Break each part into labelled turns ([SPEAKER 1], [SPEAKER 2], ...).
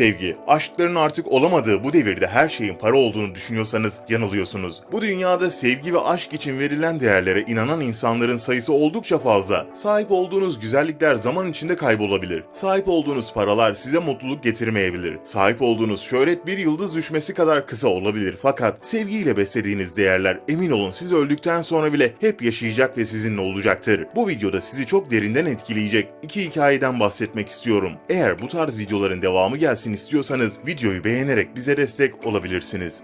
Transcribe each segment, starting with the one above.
[SPEAKER 1] Sevgi, aşkların artık olamadığı bu devirde her şeyin para olduğunu düşünüyorsanız yanılıyorsunuz. Bu dünyada sevgi ve aşk için verilen değerlere inanan insanların sayısı oldukça fazla. Sahip olduğunuz güzellikler zaman içinde kaybolabilir. Sahip olduğunuz paralar size mutluluk getirmeyebilir. Sahip olduğunuz şöhret bir yıldız düşmesi kadar kısa olabilir fakat sevgiyle beslediğiniz değerler emin olun siz öldükten sonra bile hep yaşayacak ve sizinle olacaktır. Bu videoda sizi çok derinden etkileyecek iki hikayeden bahsetmek istiyorum. Eğer bu tarz videoların devamı gelsin istiyorsanız videoyu beğenerek bize destek olabilirsiniz.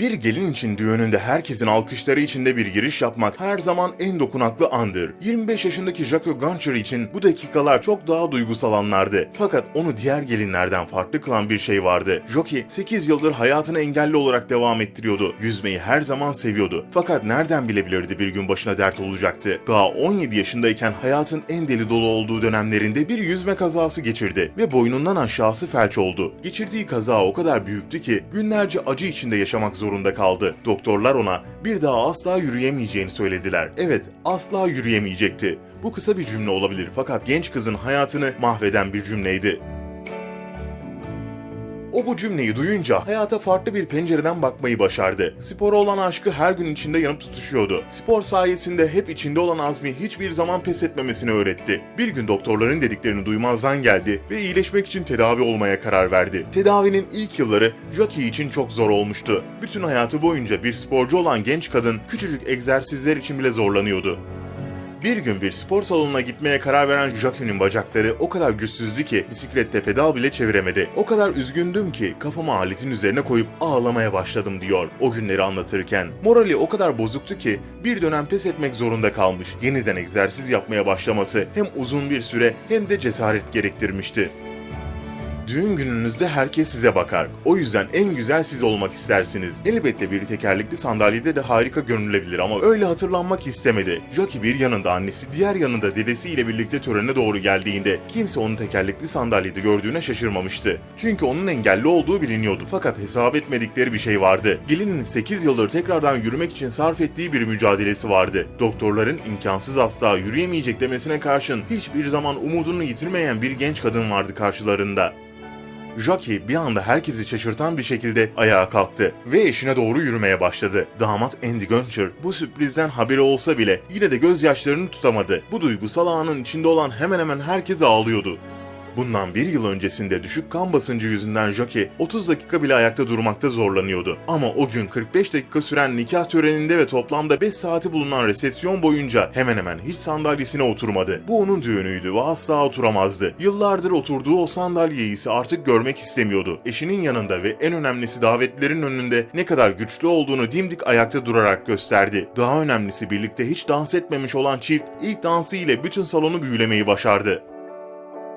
[SPEAKER 1] Bir gelin için düğününde herkesin alkışları içinde bir giriş yapmak her zaman en dokunaklı andır. 25 yaşındaki Jaco Guncher için bu dakikalar çok daha duygusal anlardı. Fakat onu diğer gelinlerden farklı kılan bir şey vardı. Jockey 8 yıldır hayatını engelli olarak devam ettiriyordu. Yüzmeyi her zaman seviyordu. Fakat nereden bilebilirdi bir gün başına dert olacaktı. Daha 17 yaşındayken hayatın en deli dolu olduğu dönemlerinde bir yüzme kazası geçirdi ve boynundan aşağısı felç oldu. Geçirdiği kaza o kadar büyüktü ki günlerce acı içinde yaşamak zorunda kaldı. Doktorlar ona bir daha asla yürüyemeyeceğini söylediler. Evet, asla yürüyemeyecekti. Bu kısa bir cümle olabilir fakat genç kızın hayatını mahveden bir cümleydi. O bu cümleyi duyunca hayata farklı bir pencereden bakmayı başardı. Spora olan aşkı her gün içinde yanıp tutuşuyordu. Spor sayesinde hep içinde olan azmi hiçbir zaman pes etmemesini öğretti. Bir gün doktorların dediklerini duymazdan geldi ve iyileşmek için tedavi olmaya karar verdi. Tedavinin ilk yılları Jackie için çok zor olmuştu. Bütün hayatı boyunca bir sporcu olan genç kadın küçücük egzersizler için bile zorlanıyordu. Bir gün bir spor salonuna gitmeye karar veren Jackie'nin bacakları o kadar güçsüzdü ki bisiklette pedal bile çeviremedi. O kadar üzgündüm ki kafamı aletin üzerine koyup ağlamaya başladım diyor o günleri anlatırken. Morali o kadar bozuktu ki bir dönem pes etmek zorunda kalmış. Yeniden egzersiz yapmaya başlaması hem uzun bir süre hem de cesaret gerektirmişti. Düğün gününüzde herkes size bakar. O yüzden en güzel siz olmak istersiniz. Elbette bir tekerlekli sandalyede de harika görünülebilir ama öyle hatırlanmak istemedi. Jackie bir yanında annesi, diğer yanında dedesiyle birlikte törene doğru geldiğinde kimse onu tekerlekli sandalyede gördüğüne şaşırmamıştı. Çünkü onun engelli olduğu biliniyordu fakat hesap etmedikleri bir şey vardı. Gelinin 8 yıldır tekrardan yürümek için sarf ettiği bir mücadelesi vardı. Doktorların imkansız asla yürüyemeyecek demesine karşın hiçbir zaman umudunu yitirmeyen bir genç kadın vardı karşılarında. Jackie bir anda herkesi şaşırtan bir şekilde ayağa kalktı ve eşine doğru yürümeye başladı. Damat Andy Guncher bu sürprizden haberi olsa bile yine de gözyaşlarını tutamadı. Bu duygusal anın içinde olan hemen hemen herkes ağlıyordu. Bundan bir yıl öncesinde düşük kan basıncı yüzünden Jackie 30 dakika bile ayakta durmakta zorlanıyordu. Ama o gün 45 dakika süren nikah töreninde ve toplamda 5 saati bulunan resepsiyon boyunca hemen hemen hiç sandalyesine oturmadı. Bu onun düğünüydü ve asla oturamazdı. Yıllardır oturduğu o sandalyeyi ise artık görmek istemiyordu. Eşinin yanında ve en önemlisi davetlilerin önünde ne kadar güçlü olduğunu dimdik ayakta durarak gösterdi. Daha önemlisi birlikte hiç dans etmemiş olan çift ilk dansı ile bütün salonu büyülemeyi başardı.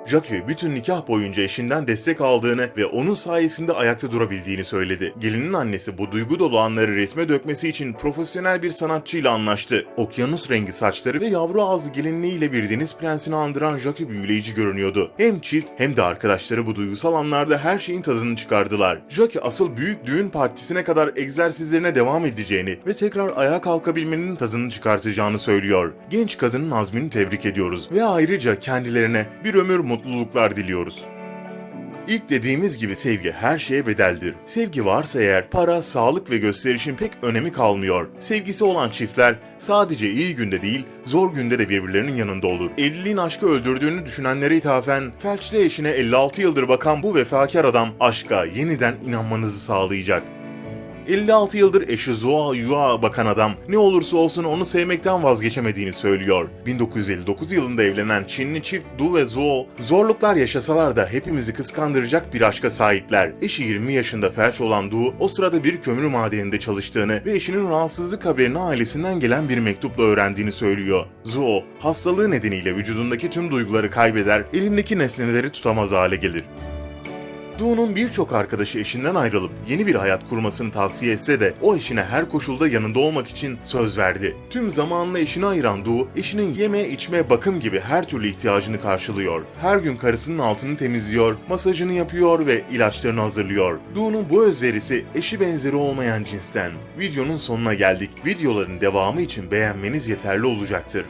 [SPEAKER 1] Jackie bütün nikah boyunca eşinden destek aldığını ve onun sayesinde ayakta durabildiğini söyledi. Gelinin annesi bu duygu dolu anları resme dökmesi için profesyonel bir sanatçıyla anlaştı. Okyanus rengi saçları ve yavru ağzı gelinliğiyle bir deniz prensini andıran Jackie büyüleyici görünüyordu. Hem çift hem de arkadaşları bu duygusal anlarda her şeyin tadını çıkardılar. Jackie asıl büyük düğün partisine kadar egzersizlerine devam edeceğini ve tekrar ayağa kalkabilmenin tadını çıkartacağını söylüyor. Genç kadının azmini tebrik ediyoruz ve ayrıca kendilerine bir ömür mutluluklar diliyoruz. İlk dediğimiz gibi sevgi her şeye bedeldir. Sevgi varsa eğer para, sağlık ve gösterişin pek önemi kalmıyor. Sevgisi olan çiftler sadece iyi günde değil, zor günde de birbirlerinin yanında olur. Evliliğin aşkı öldürdüğünü düşünenlere ithafen, felçli eşine 56 yıldır bakan bu vefakar adam aşka yeniden inanmanızı sağlayacak. 56 yıldır eşi Zoa Yua bakan adam ne olursa olsun onu sevmekten vazgeçemediğini söylüyor. 1959 yılında evlenen Çinli çift Du ve Zuo zorluklar yaşasalar da hepimizi kıskandıracak bir aşka sahipler. Eşi 20 yaşında felç olan Du o sırada bir kömür madeninde çalıştığını ve eşinin rahatsızlık haberini ailesinden gelen bir mektupla öğrendiğini söylüyor. Zuo hastalığı nedeniyle vücudundaki tüm duyguları kaybeder, elindeki nesneleri tutamaz hale gelir. Du'nun birçok arkadaşı eşinden ayrılıp yeni bir hayat kurmasını tavsiye etse de o eşine her koşulda yanında olmak için söz verdi. Tüm zamanını eşine ayıran Du, eşinin yeme, içme, bakım gibi her türlü ihtiyacını karşılıyor. Her gün karısının altını temizliyor, masajını yapıyor ve ilaçlarını hazırlıyor. Du'nun bu özverisi eşi benzeri olmayan cinsten. Videonun sonuna geldik. Videoların devamı için beğenmeniz yeterli olacaktır.